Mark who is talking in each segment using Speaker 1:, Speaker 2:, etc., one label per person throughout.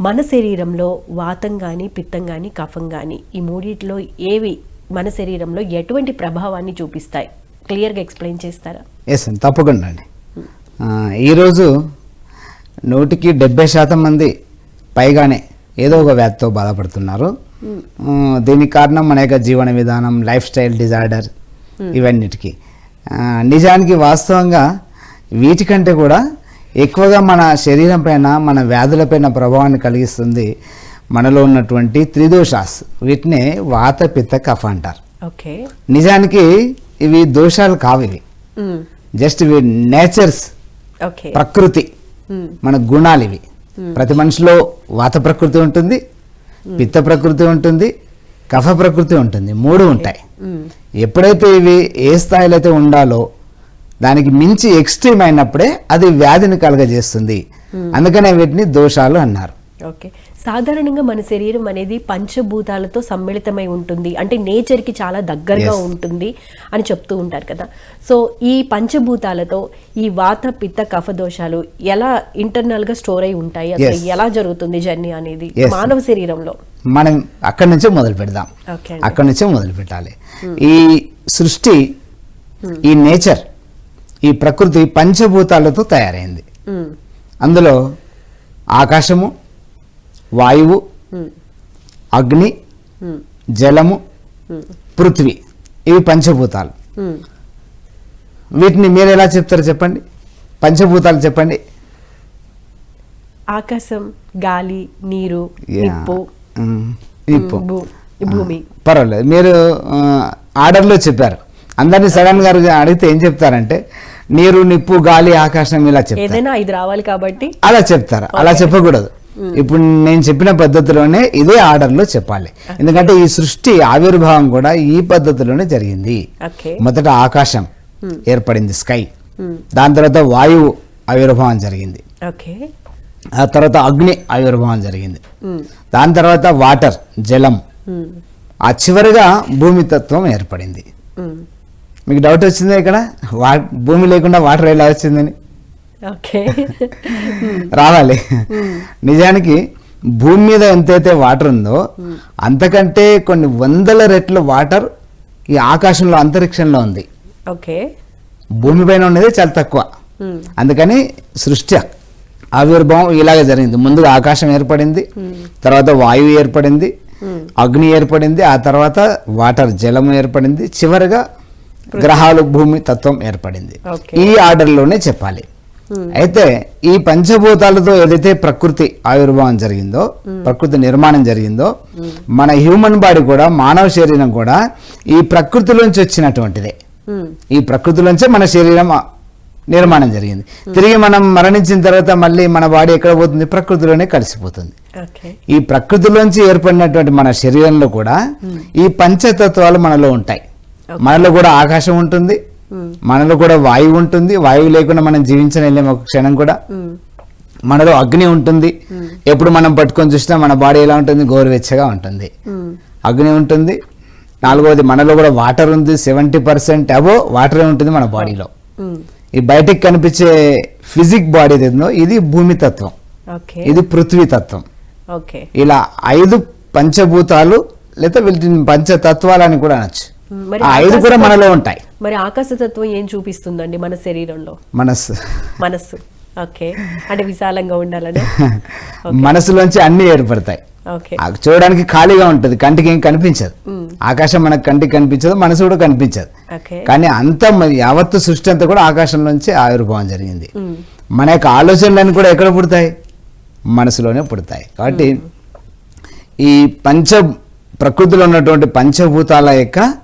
Speaker 1: మన శరీరంలో వాతం కానీ పిత్తం కానీ కఫం కానీ ఈ మూడిట్లో ఏవి మన శరీరంలో ఎటువంటి ప్రభావాన్ని చూపిస్తాయి? క్లియర్గా ఎక్స్ప్లెయిన్ చేస్తారా?
Speaker 2: ఎస్ అండి తప్పకుండా అండి. ఈరోజు నూటికి డెబ్బై శాతం మంది పైగానే ఏదో ఒక వ్యాధితో బాధపడుతున్నారు. దీనికి కారణం మన యొక్క జీవన విధానం లైఫ్ స్టైల్ డిజార్డర్ ఇవన్నిటికీ. ఆ, నిజానికి వాస్తవంగా వీటికంటే కూడా ఎక్కువగా మన శరీరం పైన మన వ్యాధులపైన ప్రభావాన్ని కలిగిస్తుంది మనలో ఉన్నటువంటి త్రిదోషాస్. వీటినే వాత పిత్త కఫ అంటారు.
Speaker 1: ఓకే.
Speaker 2: నిజానికి ఇవి దోషాలు కావు ఇవి. జస్ట్ ఇవి నేచర్స్. ప్రకృతి. మన గుణాలు ఇవి. ప్రతి మనిషిలో వాత ప్రకృతి ఉంటుంది పిత్త ప్రకృతి ఉంటుంది కఫ ప్రకృతి ఉంటుంది. మూడు ఉంటాయి. ఎప్పుడైతే ఇవి ఏ స్థాయిలో అయితే ఉండాలో దానికి మించి ఎక్స్ట్రీమ్ అయినప్పుడే అది వ్యాధిని కలగజేస్తుంది. అందుకనే వీటిని దోషాలు అన్నారు.
Speaker 1: ఓకే. సాధారణంగా మన శరీరం అనేది పంచభూతాలతో సమ్మిళితమై ఉంటుంది. అంటే నేచర్కి చాలా దగ్గరగా. ఉంటుంది అని చెప్తూ ఉంటారు కదా. సో ఈ పంచభూతాలతో ఈ వాత పిత్త కఫ దోషాలు ఎలా ఇంటర్నల్గా స్టోర్ అయి ఉంటాయి? అసలు. ఎలా జరుగుతుంది జర్నీ అనేది. మానవ శరీరంలో?
Speaker 2: మనం అక్కడి నుంచే మొదలు పెడదాం.
Speaker 1: ఓకే
Speaker 2: అక్కడి నుంచే మొదలు పెట్టాలి. ఈ సృష్టి ఈ నేచర్ ఈ ప్రకృతి పంచభూతాలతో తయారైంది. అందులో ఆకాశము వాయువు అగ్ని జలము పృథ్వీ. ఇవి పంచభూతాలు. వీటిని మీరు ఎలా చెప్తారు చెప్పండి. పంచభూతాలు చెప్పండి.
Speaker 1: ఆకాశం గాలి నీరు భూమి.
Speaker 2: పర్వాలేదు. మీరు ఆర్డర్లో చెప్పారు. అందరినీ సడన్గా అడిగితే ఏం చెప్తారంటే నీరు నిప్పు గాలి ఆకాశం ఇలా చెప్తారు.
Speaker 1: రావాలి కాబట్టి.
Speaker 2: అలా చెప్తారు. అలా చెప్పకూడదు. ఇప్పుడు నేను చెప్పిన పద్ధతిలోనే ఇదే ఆర్డర్లో చెప్పాలి. ఎందుకంటే ఈ సృష్టి ఆవిర్భావం కూడా ఈ పద్ధతిలోనే జరిగింది. మొదట ఆకాశం ఏర్పడింది స్కై. దాని తర్వాత వాయువు ఆవిర్భావం జరిగింది. ఆ తర్వాత అగ్ని ఆవిర్భావం జరిగింది. దాని తర్వాత వాటర్ జలం. ఆ చివరిగా భూమి తత్వం ఏర్పడింది మీకు డౌట్ వచ్చిందా ఇక్కడ? వా భూమి లేకుండా వాటర్ ఎలా వచ్చిందని?
Speaker 1: ఓకే.
Speaker 2: రావాలి. నిజానికి భూమి మీద ఎంతైతే వాటర్ ఉందో అంతకంటే కొన్ని వందల రెట్ల వాటర్ ఈ ఆకాశంలో అంతరిక్షంలో ఉంది.
Speaker 1: ఓకే.
Speaker 2: భూమి పైన ఉన్నది చాలా తక్కువ. అందుకని సృష్టి ఆవిర్భావం ఇలాగే జరిగింది. ముందుగా ఆకాశం ఏర్పడింది తర్వాత వాయువు ఏర్పడింది అగ్ని ఏర్పడింది ఆ తర్వాత వాటర్ జలం ఏర్పడింది. చివరిగా గ్రహాలు భూమి తత్వం ఏర్పడింది. ఈ ఆర్డర్లోనే చెప్పాలి. అయితే ఈ పంచభూతాలతో ఏదైతే ప్రకృతి ఆవిర్భావం జరిగిందో ప్రకృతి నిర్మాణం జరిగిందో మన హ్యూమన్ బాడీ కూడా మానవ శరీరం కూడా ఈ ప్రకృతిలోంచి వచ్చినటువంటిదే. ఈ ప్రకృతిలోంచే మన శరీరం నిర్మాణం జరిగింది. తిరిగి మనం మరణించిన తర్వాత మళ్ళీ మన బాడీ ఎక్కడ పోతుంది? ప్రకృతిలోనే కలిసిపోతుంది. ఈ ప్రకృతిలోంచి ఏర్పడినటువంటి మన శరీరంలో కూడా ఈ పంచతత్వాలు మనలో ఉంటాయి. మనలో కూడా ఆకాశం ఉంటుంది. మనలో కూడా వాయువు ఉంటుంది. వాయువు లేకుండా మనం జీవించలేము ఒక క్షణం కూడా. మనలో అగ్ని ఉంటుంది. ఎప్పుడు మనం పట్టుకొని చూసినా మన బాడీ ఎలా ఉంటుంది? గోరువెచ్చగా ఉంటుంది. అగ్ని ఉంటుంది. నాలుగవది మనలో కూడా వాటర్ ఉంది. సెవెంటీ పర్సెంట్ అబో వాటరే ఉంటుంది మన బాడీలో ఈ బయటికి కనిపించే ఫిజిక్ బాడీ ఏదో ఇది భూమి తత్వం. ఇది పృథ్వీ తత్వం. ఇలా ఐదు పంచభూతాలు లేదా వీటిని పంచతత్వాలని కూడా అనొచ్చు. ఐదు కూడా మనలో ఉంటాయి.
Speaker 1: మరి ఆకాశతత్వం ఏం చూపిస్తుందండి మన శరీరంలో?
Speaker 2: మనస్సు.
Speaker 1: మనస్సు. ఓకే. అంటే విశాలంగా ఉండాలని?
Speaker 2: మనసులోంచి అన్ని ఏర్పడతాయి. చూడడానికి ఖాళీగా ఉంటుంది కంటికి ఏం కనిపించదు. ఆకాశం మనకు కంటికి కనిపించదు మనసు కూడా కనిపించదు. కానీ అంత యావత్తు సృష్టి అంతా కూడా ఆకాశం నుంచి ఆవిర్భావం జరిగింది. మన యొక్క ఆలోచనలన్నీ కూడా ఎక్కడ పుడతాయి? మనసులోనే పుడతాయి. కాబట్టి ఈ పంచ ప్రకృతిలో ఉన్నటువంటి పంచభూతాల యొక్క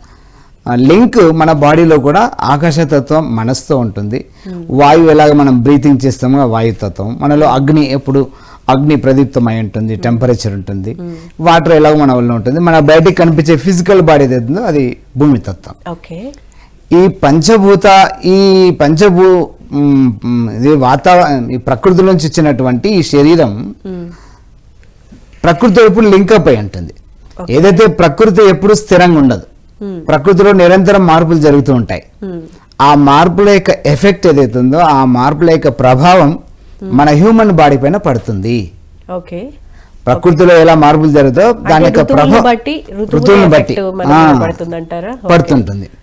Speaker 2: లింక్ మన బాడీలో కూడా ఆకాశతత్వం మనసుతో ఉంటుంది. వాయువు ఎలాగ మనం బ్రీతింగ్ చేస్తామో వాయుతత్వం. మనలో అగ్ని ఎప్పుడు అగ్ని ప్రదీప్తమై ఉంటుంది టెంపరేచర్ ఉంటుంది. వాటర్ ఎలాగ మన వల్ల ఉంటుంది. మన బయటికి కనిపించే ఫిజికల్ బాడీ ఏదైతుందో అది భూమి తత్వం.
Speaker 1: ఓకే.
Speaker 2: ఈ పంచభూత ఈ పంచభూ ఇది వాతావరణ ఈ ప్రకృతి నుంచి ఇచ్చినటువంటి ఈ శరీరం ప్రకృతి ఎప్పుడు లింకప్ అయి ఉంటుంది. ఏదైతే ప్రకృతి ఎప్పుడు స్థిరంగా ఉండదు ప్రకృతిలో నిరంతరం మార్పులు జరుగుతూ ఉంటాయి. ఆ మార్పుల యొక్క ఎఫెక్ట్ ఏదైతే ఉందో ఆ మార్పుల యొక్క ప్రభావం మన హ్యూమన్ బాడీ పైన పడుతుంది.
Speaker 1: ఓకే
Speaker 2: ప్రకృతిలో ఎలా మార్పులు జరుగుతాయో దాని యొక్క ప్రభావం ఋతువులను బట్టి. పడుతుంటుంది.